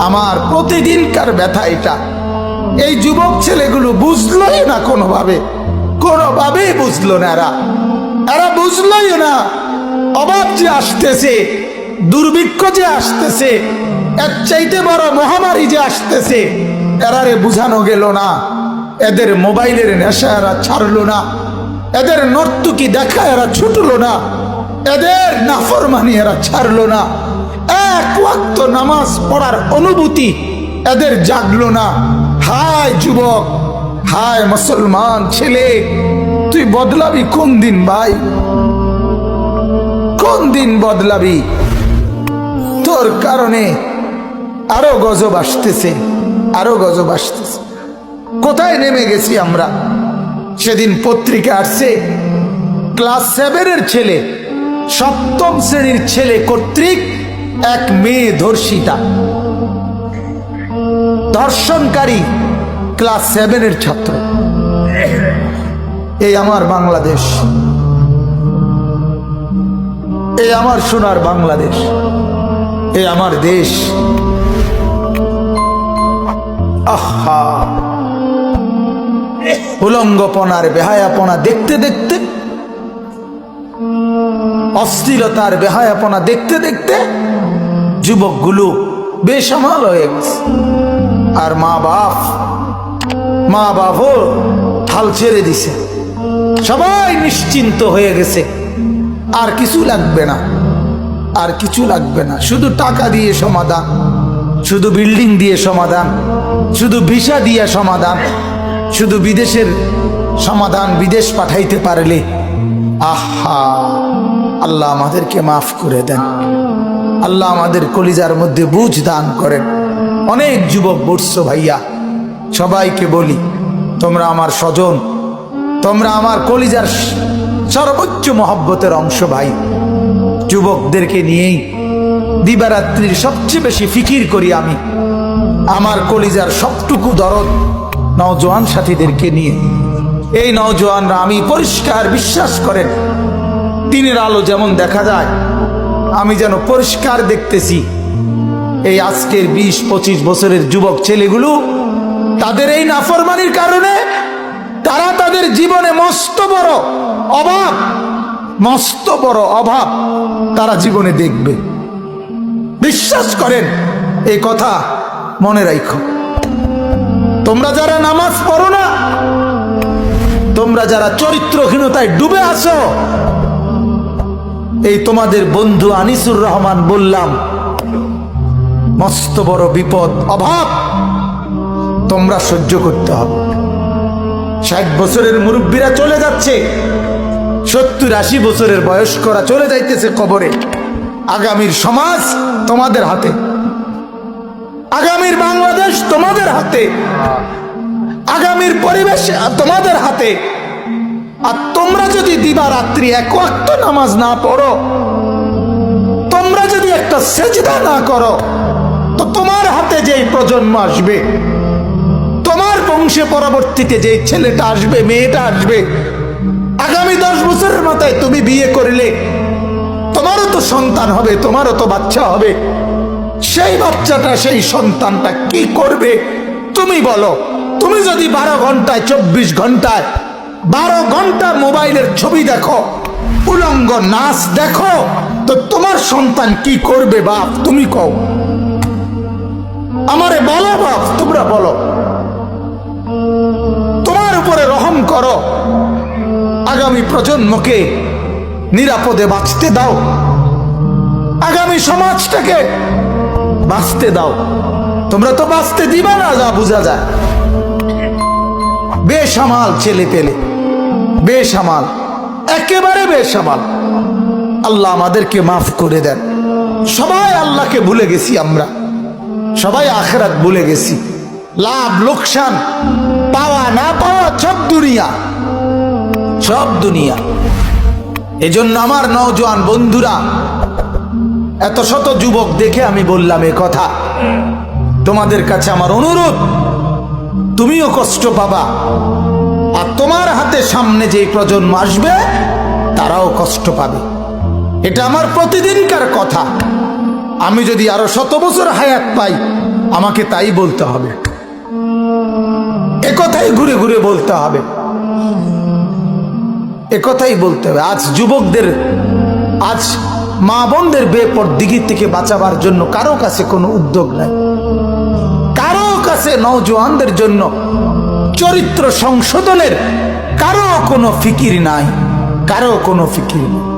আমার প্রতিদিনকার ব্যথা এটা। এই যুবক ছেলেগুলো বুঝলোই না কোনোভাবে। কোনোভাবেই বুঝলো না এরা। এরা বুঝলোই না অভাব যে আসতেছে, দুর্ভিক্ষ যে আসতেছে, এর চাইতে বড় মহামারী যে আসতেছে, এরারে বুঝানো গেল না। এদের মোবাইলের নেশা এরা ছাড়লো না। এদের নর্তুকি দেখা এরা ছুটলো না। এদের নাফরমানি এরা ছাড়লো না। এক ওয়াক্ত নামাজ পড়ার অনুভূতি এদের জাগলো না। হায় যুবক, হায় মুসলমান ছেলে, তুই বদলাবি কোন দিন ভাই? কোন দিন বদলাবি? তোর কারণে আরও গজব আসতেছে, আরও গজব আসতেছে। কোথায় নেমে গেছি আমরা? সেদিন পত্রিকা আসছে, ক্লাস সেভেনের ছেলে, সপ্তম শ্রেণির ছেলে কর্তৃক এক মেয়ে ধর্ষিতা। ধর্ষণকারী ক্লাস সেভেনের ছাত্র। এই আমার বাংলাদেশ। এই আমার সোনার বাংলাদেশ। এই আমার দেশ। আহা। উলঙ্গপনার বেহায়াপনা দেখতে দেখতে অস্থিরতার বেহায়াপনা দেখতে দেখতে যুবকগুলো বেসামাল হয়ে গেছে। আর মা বাপ, মা বাপও হাল ছেড়ে দিছে। সবাই নিশ্চিন্ত হয়ে গেছে। আর কিছু লাগবে না, আর কিছু লাগবে না। শুধু টাকা দিয়ে সমাধান, শুধু বিল্ডিং দিয়ে সমাধান, শুধু ভিসা দিয়ে সমাধান, শুধু বিদেশের সমাধান বিদেশ পাঠাইতে পারলে, আহা! আল্লাহ আমাদেরকে মাফ করে দেন। আল্লাহ আমাদের কলিজার মধ্যে বুঝ দান করেন। অনেক যুবক বর্ষ ভাইয়া, সবাইকে বলি, তোমরা আমার স্বজন, তোমরা আমার কলিজার সর্বোচ্চ মহব্বতের অংশ ভাই। যুবকদেরকে নিয়েই দিবারাত্রির সবচেয়ে বেশি ফিকির করি আমি। আমার কলিজার সবটুকু দরদ নওজোয়ান সাথীদেরকে নিয়ে। এই নওজোয়ানরা আমি পরিষ্কার বিশ্বাস করেন দিনের আলো যেমন দেখা যায়, আমি যেন পরিষ্কার দেখতেছি। এই আজকের বিশ, পঁচিশ বছরের যুবক ছেলেগুলো, তাদের এই নাফরমানির কারণে তারা তাদের জীবনে মস্ত বড় অভাব, মস্ত বড় অভাব তারা জীবনে দেখবে। বিশ্বাস করেন, এই কথা মনে রাখো। তোমরা যারা নামাজ পড়ো না, তোমরা যারা চরিত্রহীনতায় ডুবে আছো এই তোমাদের বন্ধু আনিসুর রহমান বললাম, মস্ত বড় বিপদ, অভাব, তোমরা সহ্য করতে হবে। ষাট বছরের মুরব্বীরা চলে যাচ্ছে, সত্তর আশি বছরের বয়স্করা চলে যাইতেছে কবরে। আগামীর সমাজ তোমাদের হাতে। আগামীর বাংলাদেশ তোমাদের হাতে। আগামীর পরিবেশ তোমাদের হাতে। আর তোমরা যদি দিবা রাত্রি এক ওয়াক্ত নামাজ না পড়ো, তোমরা যদি একটা সেজদা না করো, তো তোমার হাতে যেই প্রজন্ম আসবে, তোমার বংশে পরবর্তীতে যে ছেলেটা আসবে, মেয়েটা আসবে, আগামী দশ বছরের মাথায় তুমি বিয়ে করলে, তোমারও তো সন্তান হবে, তোমারও তো বাচ্চা হবে। সেই বাচ্চাটা, সেই সন্তানটা কি করবে? তুমি বলো। তুমি যদি বারো ঘন্টায়, চব্বিশ ঘন্টায় বারো ঘণ্টা মোবাইলের ছবি দেখো, উলঙ্গ নাচ দেখো, তো তোমার সন্তান কি করবে বাপ, তুমি কও। আমারে বলো বাপ, তোমরা বলো। তোমার উপরে রহম করো। আগামী প্রজন্মকে নিরাপদে বাঁচতে দাও। আগামী সমাজটাকে বাঁচতে দাও। তোমরা তো বাঁচতে দিবা না, যা বোঝা যায়। বেসামাল ছেলে পেলে বেসামাল, একেবারে বেসামাল। আল্লাহ আমাদেরকে মাফ করে দেন। সবাই আল্লাহকে ভুলে গেছি আমরা। সবাই আখেরাত ভুলে গেছি। লাভ, লোকসান, পাওয়া, না পাওয়া, সব দুনিয়া। সব দুনিয়া। এজন্য আমার নওজোয়ান বন্ধুরা, এত শত যুবক দেখে আমি বললাম এ কথা। তোমাদের কাছে আমার অনুরোধ, তুমিও কষ্ট পাবা। আর তোমার হাতে সামনে যে প্রজন্ম আসবে, তারাও কষ্ট পাবে। এটা আমার প্রতিদিনকার কথা। আমি যদি আরও শত বছর হায়াত পাই, আমাকে তাই বলতে হবে। একথাই ঘুরে ঘুরে বলতে হবে। একথাই বলতে হবে। আজ যুবকদের, আজ মা বোনদের বেপর দিঘি থেকে বাঁচাবার জন্য কারও কাছে কোনো উদ্যোগ নাই। কারও কাছে নৌজওয়ানদের জন্য চরিত্র সংশোধনের কারও কোনো ফিকির নাই কারও কোনো ফিকির নেই।